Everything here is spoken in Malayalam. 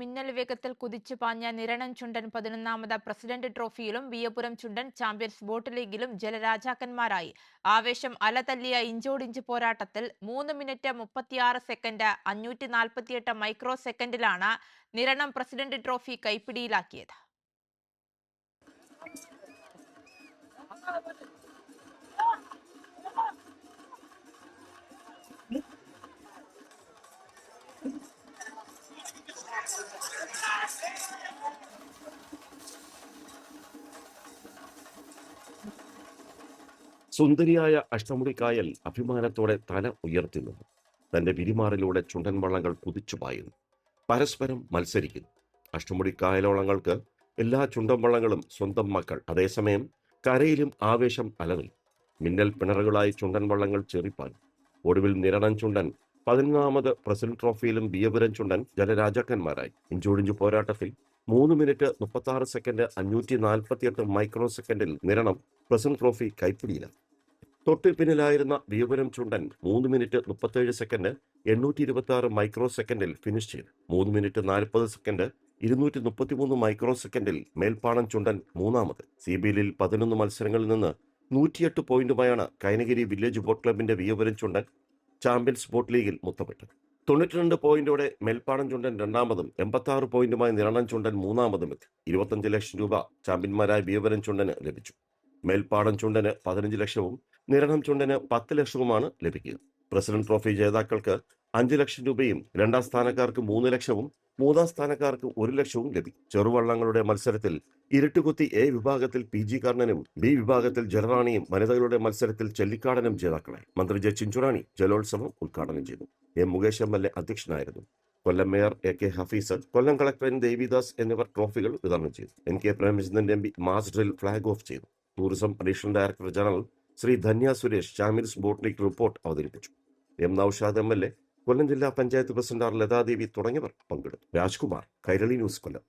മിന്നൽ വേഗത്തിൽ കുതിച്ചു പാഞ്ഞ നിരണം ചുണ്ടൻ പതിനൊന്നാമത് പ്രസിഡന്റ് ട്രോഫിയിലും വിയപുരം ചുണ്ടൻ ചാമ്പ്യൻസ് ബോട്ട് ലീഗിലും ജലരാജാക്കന്മാരായി. ആവേശം അലതല്ലിയ ഇഞ്ചോടിഞ്ച് പോരാട്ടത്തിൽ മൂന്ന് മിനിറ്റ് മുപ്പത്തിയാറ് സെക്കൻഡ് അഞ്ഞൂറ്റി നാൽപ്പത്തിയെട്ട് മൈക്രോ സെക്കൻഡിലാണ് നിരണം പ്രസിഡന്റ് ട്രോഫി കൈപ്പിടിയിലാക്കിയത്. സുന്ദരിയായ അഷ്ടമുടിക്കായൽ അഭിമാനത്തോടെ തല ഉയർത്തുന്നു. തന്റെ വിരിമാറിലൂടെ ചുണ്ടൻ വള്ളങ്ങൾ കുതിച്ചു പായുന്നു. പരസ്പരം മത്സരിക്കുന്നു. അഷ്ടമുടി അഷ്ടമുടിക്കായലോളങ്ങൾക്ക് എല്ലാ ചുണ്ടൻ വള്ളങ്ങളും സ്വന്തം മക്കൾ. അതേസമയം കരയിലും ആവേശം അലറി. മിന്നൽ പിണറുകളായി ചുണ്ടൻ വള്ളങ്ങൾ ചെറിപ്പാൻ. ഒടുവിൽ നിരണം ചുണ്ടൻ പതിനൊന്നാമത് പ്രസിഡന്റ് ട്രോഫിയിലും ബിയപുരം ചുണ്ടൻ ജലരാജാക്കന്മാരായി ഇഞ്ചോടിഞ്ചു പോരാട്ടത്തിൽ മൂന്ന് മിനിറ്റ് മുപ്പത്തി ആറ് സെക്കൻഡ് അഞ്ഞൂറ്റി നാൽപ്പത്തിയെട്ട് മൈക്രോ സെക്കൻഡിൽ നിരണം പ്രസിഡന്റ് ട്രോഫി കൈപ്പിടിയിലാണ്. തൊട്ടു പിന്നിലായിരുന്ന ബിയപുരം ചുണ്ടൻ മൂന്ന് മിനിറ്റ് മുപ്പത്തേഴ് സെക്കൻഡ് എണ്ണൂറ്റി ഇരുപത്തി ആറ് മൈക്രോ സെക്കൻഡിൽ ഫിനിഷ് ചെയ്തു. മൂന്ന് മിനിറ്റ് നാൽപ്പത് സെക്കൻഡ് ഇരുന്നൂറ്റി മുപ്പത്തിമൂന്ന് മൈക്രോ സെക്കൻഡിൽ മേൽപ്പാടം ചുണ്ടൻ മൂന്നാമത്. സി ബി എല്ലിൽ പതിനൊന്ന് മത്സരങ്ങളിൽ നിന്ന് നൂറ്റിയെട്ട് പോയിന്റുമായാണ് കൈനഗിരി വില്ലേജ് ബോട്ട് ക്ലബിന്റെ വിയപുരം ചുണ്ടൻ ചാമ്പ്യൻസ് ബോട്ട് ലീഗിൽ മുത്തപ്പെട്ടത്. തൊണ്ണൂറ്റിരണ്ട് പോയിന്റോടെ മേൽപ്പാടം ചുണ്ടൻ രണ്ടാമതും എൺപത്തി ആറ് പോയിന്റുമായി നിരണം ചുണ്ടൻ മൂന്നാമതും എത്തി. ഇരുപത്തഞ്ച് ലക്ഷം രൂപ ചാമ്പ്യന്മാരായ ബിയവരം ചുണ്ടന് ലഭിച്ചു. മേൽപ്പാടം ചുണ്ടന് പതിനഞ്ച് ലക്ഷവും നിരണം ചുണ്ടന് പത്ത് ലക്ഷവുമാണ് ലഭിക്കുക പ്രസിഡന്റ് ട്രോഫി ജേതാക്കൾക്ക് അഞ്ച് ലക്ഷം രൂപയും രണ്ടാം സ്ഥാനക്കാർക്ക് മൂന്ന് ലക്ഷവും മൂന്നാം സ്ഥാനക്കാർക്ക് ഒരു ലക്ഷവും ലഭിക്കും. ചെറുവള്ളങ്ങളുടെ മത്സരത്തിൽ ഇരുട്ടുകുത്തി എ വിഭാഗത്തിൽ പി ജി കർണനും ബി വിഭാഗത്തിൽ ജലറാണിയും വനിതകളുടെ മത്സരത്തിൽ ചെല്ലിക്കാടനും ജേതാക്കളായി. മന്ത്രി ജെ ചിഞ്ചുറാണി ജലോത്സവം ഉദ്ഘാടനം ചെയ്തു. M Mukesh M L A അധ്യക്ഷനായിരുന്നു. Kollam mayor A K Hafeez Kollam collector N Devidas എന്നിവർ ട്രോഫികൾ വിതരണം ചെയ്തു. N K Premachandran M P mass drill flag off ചെയ്തു. Tourism additional director general Shri Dhanya Suresh champions botanic report അവതരിപ്പിച്ചു. M Naushad M L A Kollam ജില്ലാ പഞ്ചായത്ത് പ്രസിഡന്റ് ആർ ലതാദേവി തുടങ്ങിയവർ പങ്കെടുത്തു. രാജ്കുമാർ കൈരളി ന്യൂസ് കൊല്ലം.